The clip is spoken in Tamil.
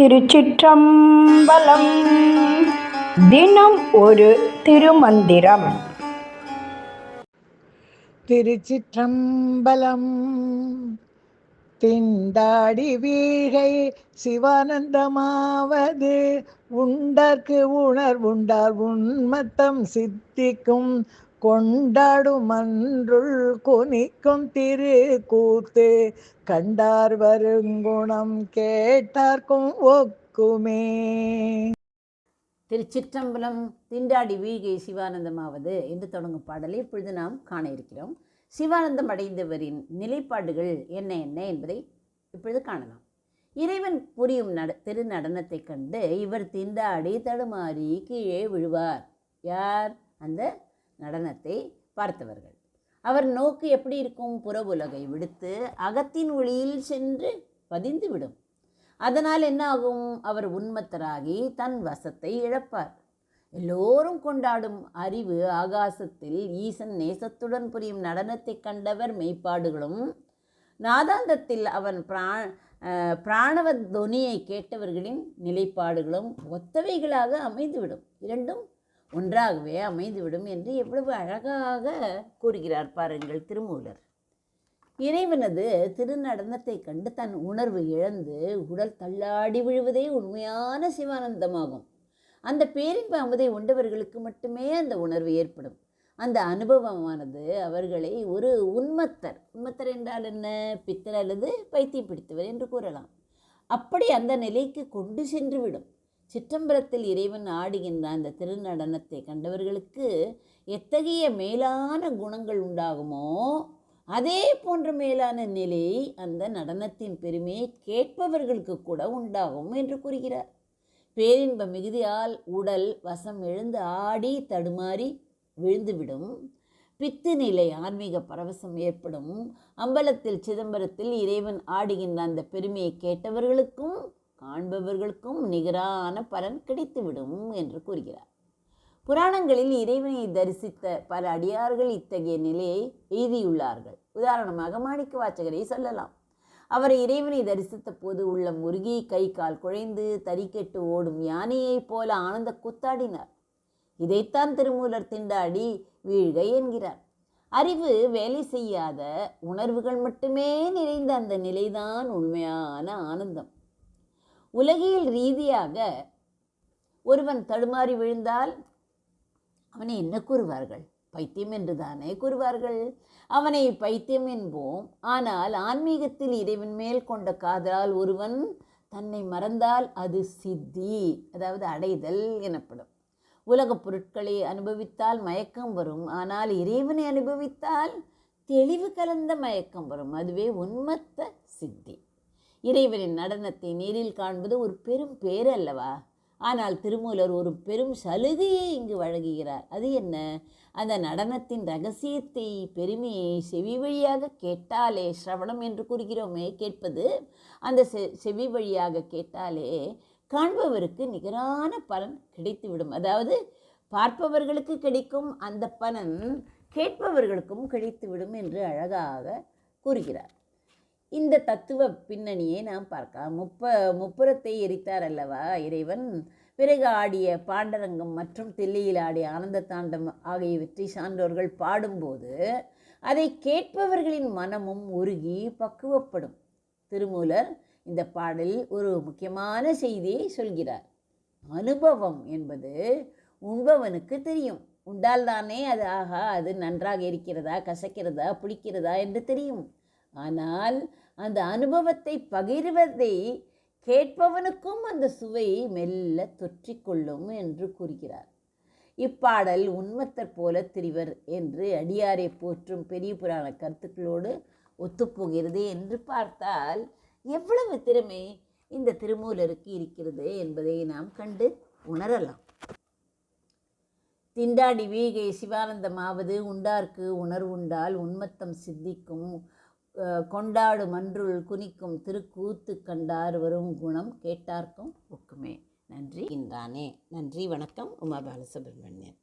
திருச்சிற்றம்பலம். தினம் ஒரு திருமந்திரம். திருச்சிற்றம்பலம். திண்டாடி வீழை சிவானந்தமாவது. உண்டற்கு உணர்வுண்டார் உண்மத்தம் சித்திக்கும் கொண்டாடுமன்றுள் குனிக்கும் திரு கூத்து கண்டார் வருங்குணம் கேட்டார்க்கும் ஒக்குமே. திருச்சிற்றம்பலம் திண்டாடி வீழ்கை சிவானந்தமாவது என்று தொடங்கும் பாடலை இப்பொழுது நாம் காண இருக்கிறோம். சிவானந்தம் அடைந்தவரின் நிலைப்பாடுகள் என்ன என்ன என்பதை இப்பொழுது காணலாம். இறைவன் புரியும் நட திரு நடனத்தைக் கண்டு இவர் திண்டாடி தடுமாறி கீழே விழுவார். யார்? அந்த நடனத்தை பார்த்தவர்கள். அவர் நோக்கு எப்படி இருக்கும்? புற உலகை விடுத்து அகத்தின் ஒளியில் சென்று பதிந்து விடும். அதனால் என்ன ஆகும்? அவர் உன்மத்தராகி தன் வசத்தை இழப்பார். எல்லோரும் கொண்டாடும் அறிவு ஆகாசத்தில் ஈசன் நேசத்துடன் புரியும் நடனத்தைக் கண்டவர் மெய்ப்பாடுகளும் நாதாந்தத்தில் அவன் பிரா பிராணவ தொனியை கேட்டவர்களின் நிலைப்பாடுகளும் ஒத்தவைகளாக அமைந்துவிடும். இரண்டும் ஒன்றாகவே அமைந்துவிடும் என்று எவ்வளவு அழகாக கூறுகிறார் பாருங்கள் திருமூலர். இறைவனது திருநடனத்தைக் கண்டு தன் உணர்வு இழந்து உடல் தள்ளாடி விழுவதே உண்மையான சிவானந்தமாகும். அந்த பேரின்ப அமுதை உண்டவர்களுக்கு மட்டுமே அந்த உணர்வு ஏற்படும். அந்த அனுபவமானது அவர்களை ஒரு உன்மத்தர் உன்மத்தர் என்றால் என்ன? பித்தர் அல்லது பைத்தியம் பிடித்தவர் என்று கூறலாம். அப்படி அந்த நிலைக்கு கொண்டு சென்று விடும் சிற்றம்பலத்தில் இறைவன் ஆடுகின்ற அந்த திருநடனத்தை கண்டவர்களுக்கு எத்தகைய மேலான குணங்கள் உண்டாகுமோ அதே போன்ற மேலான நிலை அந்த நடனத்தின் பெருமையை கேட்பவர்களுக்கு கூட உண்டாகும் என்று கூறுகிறார். பேரின்ப மிகுதியால் உடல் வசம் எழுந்து ஆடி தடுமாறி விழுந்துவிடும். பித்து நிலை ஆன்மீக பரவசம் ஏற்படும். அம்பலத்தில் சிதம்பரத்தில் இறைவன் ஆடுகின்ற அந்த பெருமையை கேட்டவர்களுக்கும் காண்பவர்களுக்கும் நிகரான பலன் கிடைத்துவிடும் என்று கூறுகிறார். புராணங்களில் இறைவனை தரிசித்த பல அடியார்கள் இத்தகைய நிலையை எய்தியுள்ளார்கள். உதாரணமாக மாணிக்க வாச்சகரை சொல்லலாம். அவர் இறைவனை தரிசித்த போது உள்ள முருகி கை கால் குழைந்து தறிக்கெட்டு ஓடும் யானையைப் போல ஆனந்த கூத்தாடினார். இதைத்தான் திருமூலர் திண்டாடி வீழ்கை என்கிறார். அறிவு வேலை செய்யாத உணர்வுகள் மட்டுமே நிறைந்த அந்த நிலைதான் உண்மையான ஆனந்தம். உலகியல் ரீதியாக ஒருவன் தடுமாறி விழுந்தால் அவனை என்ன கூறுவார்கள்? பைத்தியம் என்று தானே கூறுவார்கள். அவனை பைத்தியம் என்போம். ஆனால் ஆன்மீகத்தில் இறைவன் மேல் கொண்ட காதலால் ஒருவன் தன்னை மறந்தால் அது சித்தி அதாவது அடைதல் எனப்படும். உலகப் பொருட்களை அனுபவித்தால் மயக்கம் வரும். ஆனால் இறைவனை அனுபவித்தால் தெளிவு கலந்த மயக்கம் வரும். அதுவே உன்மத்த சித்தி. இறைவனின் நடனத்தை நேரில் காண்பது ஒரு பெரும் பேர் அல்லவா ஆனால் திருமூலர் ஒரு பெரும் சலுகையை இங்கு வழங்குகிறார். அது என்ன? அந்த நடனத்தின் ரகசியத்தை பெருமையை செவி வழியாக கேட்டாலே சிரவணம் என்று கூறுகிறோமே கேட்பது அந்த செ செவி வழியாக கேட்டாலே காண்பவருக்கு நிகரான பலன் கிடைத்துவிடும். அதாவது பார்ப்பவர்களுக்கு கிடைக்கும் அந்த பலன் கேட்பவர்களுக்கும் கிடைத்துவிடும் என்று அழகாக கூறுகிறார். இந்த தத்துவ பின்னணியை நாம் பார்க்கலாம். முப்ப முப்புறத்தை எரித்தார் அல்லவா இறைவன்? பிறகு ஆடிய பாண்டரங்கம் மற்றும் தில்லியில் ஆடிய ஆனந்த தாண்டம் ஆகியவற்றை சான்றோர்கள் பாடும்போது அதை கேட்பவர்களின் மனமும் உருகி பக்குவப்படும். திருமூலர் இந்த பாடலில் ஒரு முக்கியமான செய்தியை சொல்கிறார். அனுபவம் என்பது உண்பவனுக்கு தெரியும். உண்டால்தானே அது ஆகா அது நன்றாக இருக்கிறதா கசக்கிறதா பிடிக்கிறதா என்று தெரியும். ஆனால் அந்த அனுபவத்தை பகிர்வதை கேட்பவனுக்கும் அந்த சுவை மெல்ல தொற்றிக்கொள்ளும் என்று கூறுகிறார். இப்பாடல் உண்மத்தர் போல திரிவர் என்று அடியாரை போற்றும் பெரிய புராண கருத்துக்களோடு ஒத்துப்போகிறது என்று பார்த்தால் எவ்வளவு திறமை இந்த திருமூலருக்கு இருக்கிறது என்பதை நாம் கண்டு உணரலாம். திண்டாடி வீகை சிவானந்தமாவது உண்டார்க்கு உணர்வுண்டால் உன்மத்தம் சித்திக்கும் கொண்டாடும் அன்றுள் குனிக்கும் திருக்கூத்து கண்டார் வரும் குணம் கேட்டார்க்கும் ஒக்குமே. நன்றி. இன்றானே. நன்றி வணக்கம். உமா பாலசுப்ரமணியன்.